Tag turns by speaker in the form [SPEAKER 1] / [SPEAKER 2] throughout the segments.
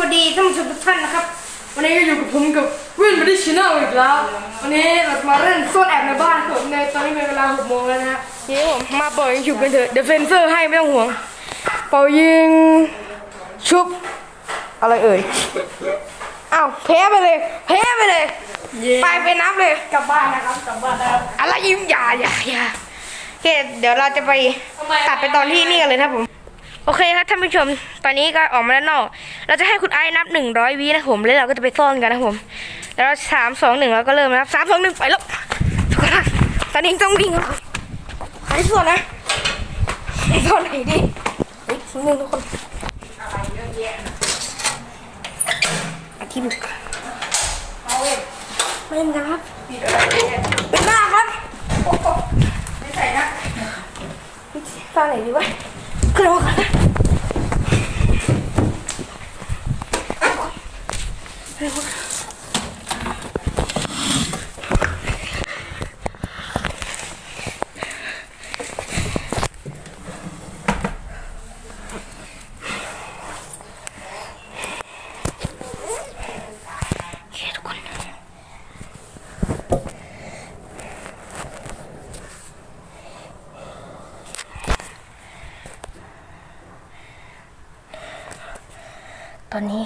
[SPEAKER 1] วัสดีท่านผู้ชมทุกท่านนะครับ วันนี้ก็อยู่กับผมกับวินบอดี้ชแนลอีกแล้ว วันนี้เราจะมาเล่นซ่อนแอบในบ้านผมในตอนนี้เป็นเวลาหกโมงแล้วนะฮะนี่ผมมาเปิดยิงฉุบกันเถอะเดี๋ยวเฟนเซอร์ให้ไม่ต้องห่วง เป่ายิงชุบอะไรเอ่ยอ้าวแพ้ไปเลยแพ้ไปเลยไปไปนับเลย
[SPEAKER 2] กลับบ้านนะครับกลับบ้านนะครับ
[SPEAKER 1] อะไรยิ้มอย่าอย่าอย่าโอเคเดี๋ยวเราจะไป
[SPEAKER 2] ทำไม
[SPEAKER 1] ตัดไปตอนที่นี่กันเลยนะครับผม โอเคครับท่านผู้ชม ตอนนี้ก็ออกมาแล้วนอก เราจะให้คุณไอ้นับหนึ่งร้อยวินะผมแล้วเราก็จะไปซ่อนกันนะผม แล้วสามสองหนึ่งเราก็เริ่มนะครับสามสองหนึ่งไปแล้วทุกคนตอนนี้ต้องวิ่งแล้วไปซ่อนนะซ่อนไหนดีเฮ้ยหนึ่งทุกคนอาที่บุก
[SPEAKER 2] เอาเว้ย
[SPEAKER 1] เล่นกันครับ
[SPEAKER 2] ปิดอะไรเนี่ย
[SPEAKER 1] เป็นหน้าครับ
[SPEAKER 2] ไม่ใส่นะ
[SPEAKER 1] ซ่อนไหนดีวะ ขึ้นมาก่อนนะโอเคทุกคน ตอนนี้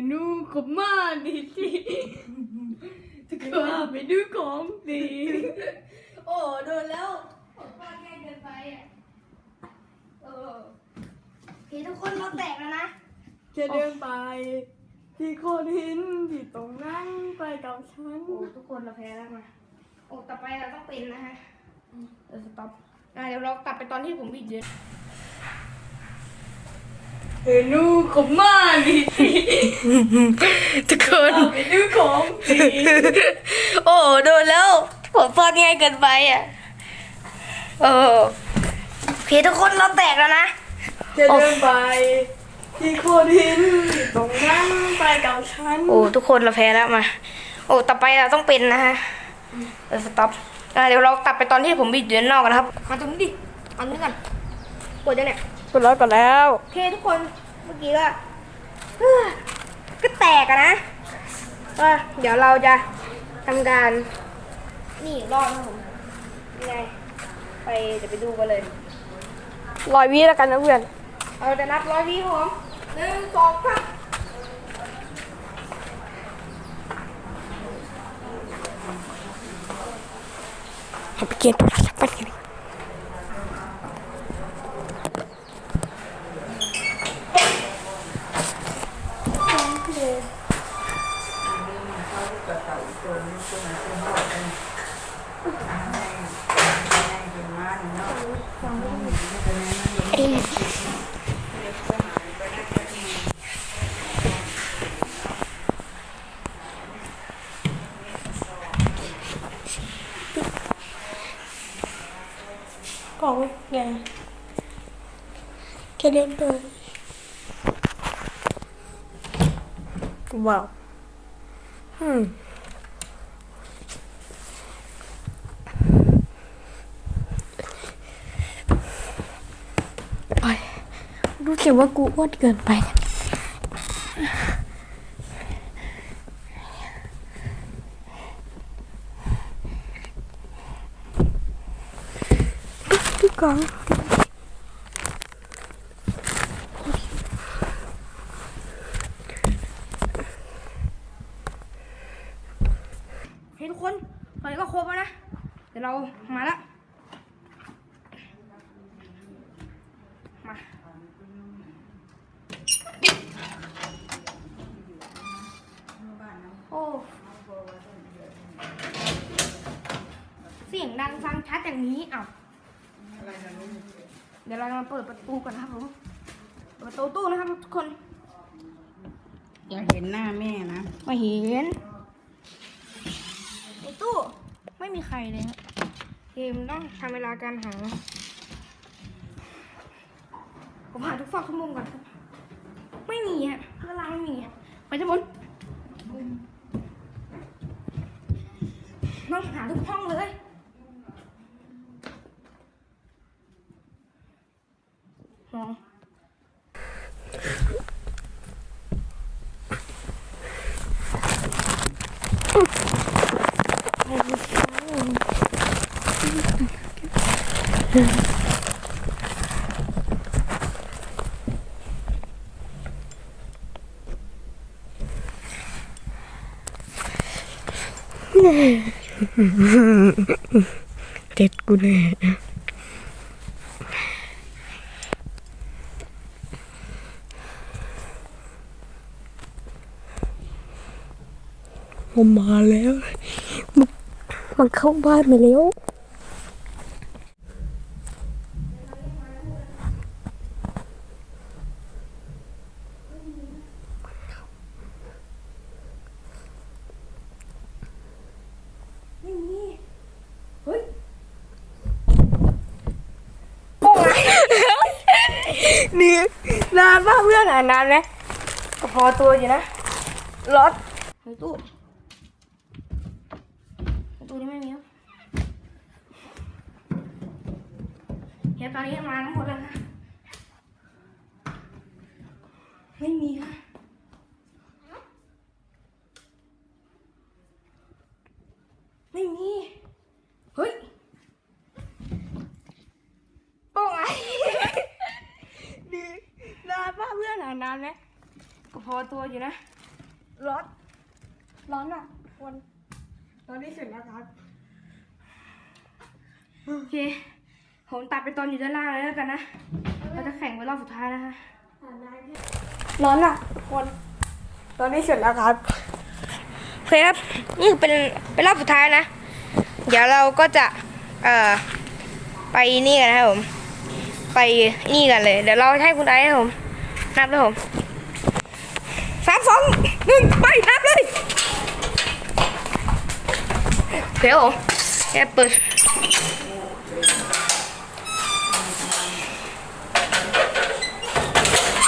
[SPEAKER 1] นนูกับมาดีสิ
[SPEAKER 2] จะกลับไปดูของดีโอ้โดนแล้ว
[SPEAKER 1] ผมก็แย่เกินไปอะเออโอเคทุกคนเราแตกแล้วนะ
[SPEAKER 2] จะเดินไป ที่โคนหินที่ตรงนั้นไปกับฉัน
[SPEAKER 1] โอ้ทุกคนเราแพ้แล้วมาโอ้ต่อไปเราต้องเป็นนะฮะเออสต็อปอะเดี๋ยวเราตัดไปตอนที่ผมบิดเยอะ
[SPEAKER 2] เห็ นนูกับมาดีสิ
[SPEAKER 1] ทุกคน
[SPEAKER 2] กลับไปดูของดี
[SPEAKER 1] โอ้โดนแล้ว ผมฟาดง่ายเกินไปอะเออโอเคทุกคนเราแตกแล้วนะ
[SPEAKER 2] จะเดินไปที่โคนหินที่ตรงนั้นไปกับฉัน
[SPEAKER 1] โอ้ ทุกคนเราแพ้แล้วมา โอ้ ต่อไปเราต้องเป็นนะฮะเออสต็อปอะเดี๋ยวเราตัดไปตอนที่ผมบิดอยู่ด้านนอกกันนะครับ มาตรงนี้ดิเอานี้กันกดจะเนี่ย
[SPEAKER 2] กดแล้วกดแล้ว
[SPEAKER 1] โอเคทุกคนเมื่อกี้ก็เฮ้อก็แตกอะนะว่าเดี๋ยวเราจะทำการ นี่รอดนะผมยังไงไปเดี๋ยวไปดูกันเลย
[SPEAKER 2] รอยวิแล้วกันนะเพื่อน
[SPEAKER 1] เอาจะนับร้อยวิครับผมหนึ่งสองสาม
[SPEAKER 2] เอาไปเกียนโทรศัพท์ไปกัน แค่เดินไป ว้าวอืมไปรู้สึกว่ากูอ้วนเกินไปนะพี่กองเฮ้ยทุกคนตอนนี้ก็ครบแล้วนะ เดี๋ยวเรามาละมาโอ้เสียงดังฟังชัดอย่างนี้อ้าวเดี๋ยวเรามาเปิดประตูก่อนนะครับผมเปิดประตูตู้นะครับทุกคน
[SPEAKER 3] อยากเห็นหน้าแม่นะ
[SPEAKER 2] ไม่เห็นในตู้ไม่มีใครเลยครับ เกมต้องทำเวลาการหา ผมหาทุกซอกทุกมุมก่อนครับ ไม่มีอะเวลาไม่มีอะไปทั้งหมดต้องหาทุกห้องเลยมอง เด็ดกูแน่มันมาแล้วมันมันเข้าบ้านมาแล้ว
[SPEAKER 1] ไม่มีเฮ้ยโป้งไง
[SPEAKER 2] นี่นานมากเพื่อนอะนานไหม
[SPEAKER 1] ก็พอตัวอยู่นะรถในตู้ในตู้นี้ไม่มีครับเดี๋ยวตอนนี้มาทั้งหมดแล้วนะไม่มีค่ะไม่มี เฮ้ยโป้งไง
[SPEAKER 2] นี่นานมากเพื่อนอะนานไหม
[SPEAKER 1] ก็พอ ตัวอยู่นะ
[SPEAKER 2] ร้อน ร้อนอะวันตอนนี้เสร็จแล้วครับ
[SPEAKER 1] โอเค ผมตัดไปตอนอยู่ด้านล่างเลยแล้วกันนะ เราจะแข่งไปรอบสุดท้ายนะคะ
[SPEAKER 2] ร้อนอะวันตอนนี้เสร็จแล้วครับ
[SPEAKER 1] โอเคครับ นี่คือเป็นเป็นรอบสุดท้ายนะ เดี๋ยวเราก็จะ เอ่อ ไปนี่กันนะครับผม ไปนี่กันเลย เดี๋ยวเราให้คุณไอซ์ครับผม นับเลยผม สามสองหนึ่งไปนับเลย เดี๋ยวผมแอบเปิด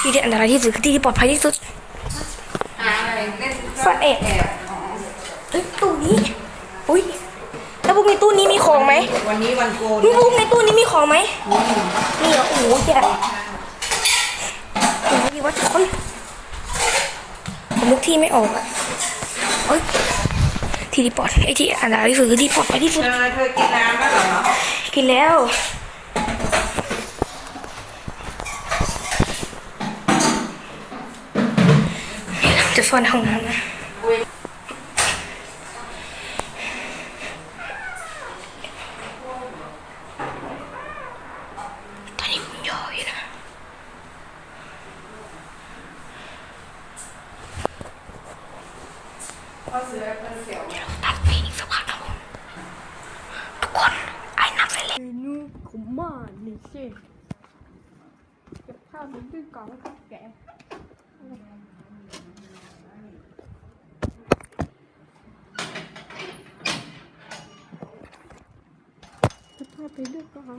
[SPEAKER 1] ที่ที่อันตรายที่สุดคือที่ที่ปลอดภัยที่สุดซ่อนแอบเอ้ยตู้นี้ อุ้ยแล้วพวกในตู้นี้มีของไหม
[SPEAKER 3] วันนี้วันโกน
[SPEAKER 1] นี่พวกในตู้นี้มีของไหมนี่เหรอโอ้โหแกะเดี๋ยวดีว่าทุกคน ผมนึกที่ไม่ออกอะเอ้ยที่ที่ปลอดไอ้ที่อันตรายที่สุดคือที่ปลอดภัยที่สุด
[SPEAKER 3] เธอเธอกินน้ำแล้วเหรอ
[SPEAKER 1] กินแล้วจะซ่อนในห้องน้ำนะ ตอนนี้ผมย่ออยู่นะ
[SPEAKER 3] พ่อเสือเป็นเสี่ยว
[SPEAKER 1] เดี๋ยวเราตัดไปอีกสักพักนะผมทุกคนไอ้นับไปเลย
[SPEAKER 2] เมนูขมมานี่สิเก็บข้าวไปด้วยกล่องแกะเก็บข้าวไปด้วยกล่อง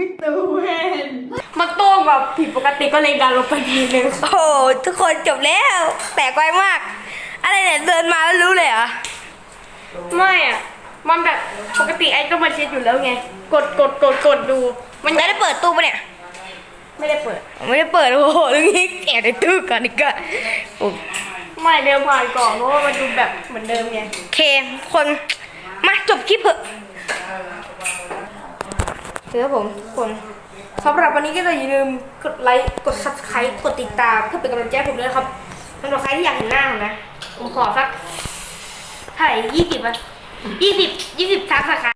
[SPEAKER 4] มิสเตอร์เวน
[SPEAKER 2] มันโต้งแบบผิดปกติก็เลยดันลงไปทีนึง
[SPEAKER 1] โอ้โหทุกคนจบแล้วแปลกไวมาก อะไรเนี่ยเดินมาแล้วรู้เลยเหรอ
[SPEAKER 2] ไม่อะ มันแบบปกติไอ้ต้องมาเช็ดอยู่แล้วไง กดกดกดกดดู
[SPEAKER 1] มันจะได้เปิดตู้ปะเนี่ย
[SPEAKER 2] ไม่ได้เปิด
[SPEAKER 1] ไม่ได้เปิดโอ้โหเรื่องนี้แอบในตู้ก่อนดีกว่าโอ
[SPEAKER 2] ไม่เดินผ่านก่อนเพราะว่ามันดูแบบเหมือนเดิมไง
[SPEAKER 1] เคคนมาจบคลิปเถอะ
[SPEAKER 2] เดี๋ยวผมทุกคนสำหรับวันนี้ก็อย่าลืมกดไลค์กด subscribe กดติดตามเพื่อเป็นกำลังใจผมด้วยนะครับสำหรับใครที่อยากเห็นหน้าผมนะผมขอสักเท่าไหร่ยี่สิบอะยี่สิบยี่สิบทักสไคร